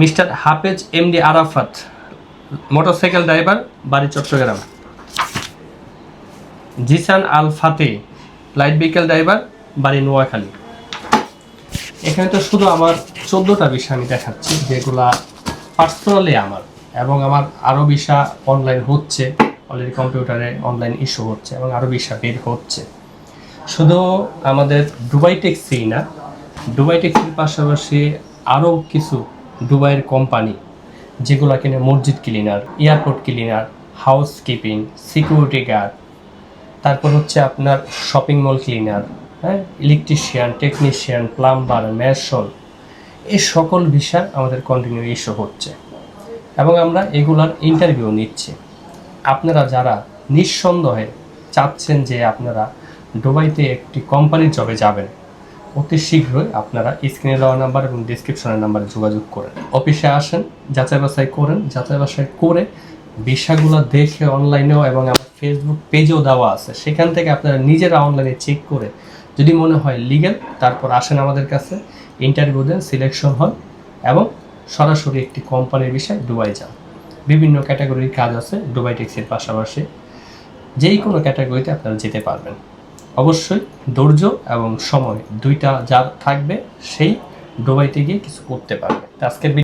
Mister হাফেজ MD Arafat, motorcycle driver, বাড়ি Chittagong. Zisan Al Fateh light vehicle driver, বাড়ি নোয়াখালী। এখানে তো শুধু আমার চোদ্দোটা বিষয় আমি দেখাচ্ছি, যেগুলা পার্সোনালি আমার, এবং আমার আরও বিষয় অনলাইন হচ্ছে অলরেডি কম্পিউটারে অনলাইন ইস্যু হচ্ছে, এবং আরও বিষয় বের হচ্ছে। শুধু আমাদের দুবাই ট্যাক্সি না দুবাই ট্যাক্সির পাশাপাশি আরও কিছু দুবাইয়ের কোম্পানি, যেগুলো কিনে মসজিদ cleaner, airport cleaner house keeping security guard, তারপর হচ্ছে আপনার শপিং মল ক্লিনার হ্যাঁ ইলেকট্রিশিয়ান, টেকনিশিয়ান, প্লাম্বার মেশন এই সকল বিষয় আমাদের কন্টিনিউ ইস্যু হচ্ছে। এবং আমরা এগুলার ইন্টারভিউ নিচ্ছি। আপনারা যারা নিঃসন্দেহে চাচ্ছেন যে আপনারা দুবাইতে একটি কোম্পানির জবে যাবেন অতি শীঘ্রই আপনারা স্ক্রিনে দেওয়া নাম্বার এবং ডিসক্রিপশনের নাম্বারে যোগাযোগ করেন। অফিসে আসেন, যাচাই বাছাই করেন, যাচাই বাছাই করে বিষয়গুলো দেখে অনলাইনেও এবং আমার ফেসবুক পেজেও দেওয়া আছে। সেখান থেকে আপনারা নিজেরা অনলাইনে চেক করে যদি মনে হয় লিগেল তারপর আসেন আমাদের কাছে ইন্টারভিউ দেন সিলেকশন হন এবং সরাসরি একটি কোম্পানির বিষয় দুবাই যান। বিভিন্ন ক্যাটাগরির কাজ আছে দুবাই ট্যাক্সির পাশাপাশি যেই কোনো ক্যাটাগরিতে আপনারা যেতে পারবেন। অবশ্যই ধৈর্য এবং সময় দুইটা যা থাকবে সেই দুবাইতে গিয়ে কিছু করতে পারবে। আজকের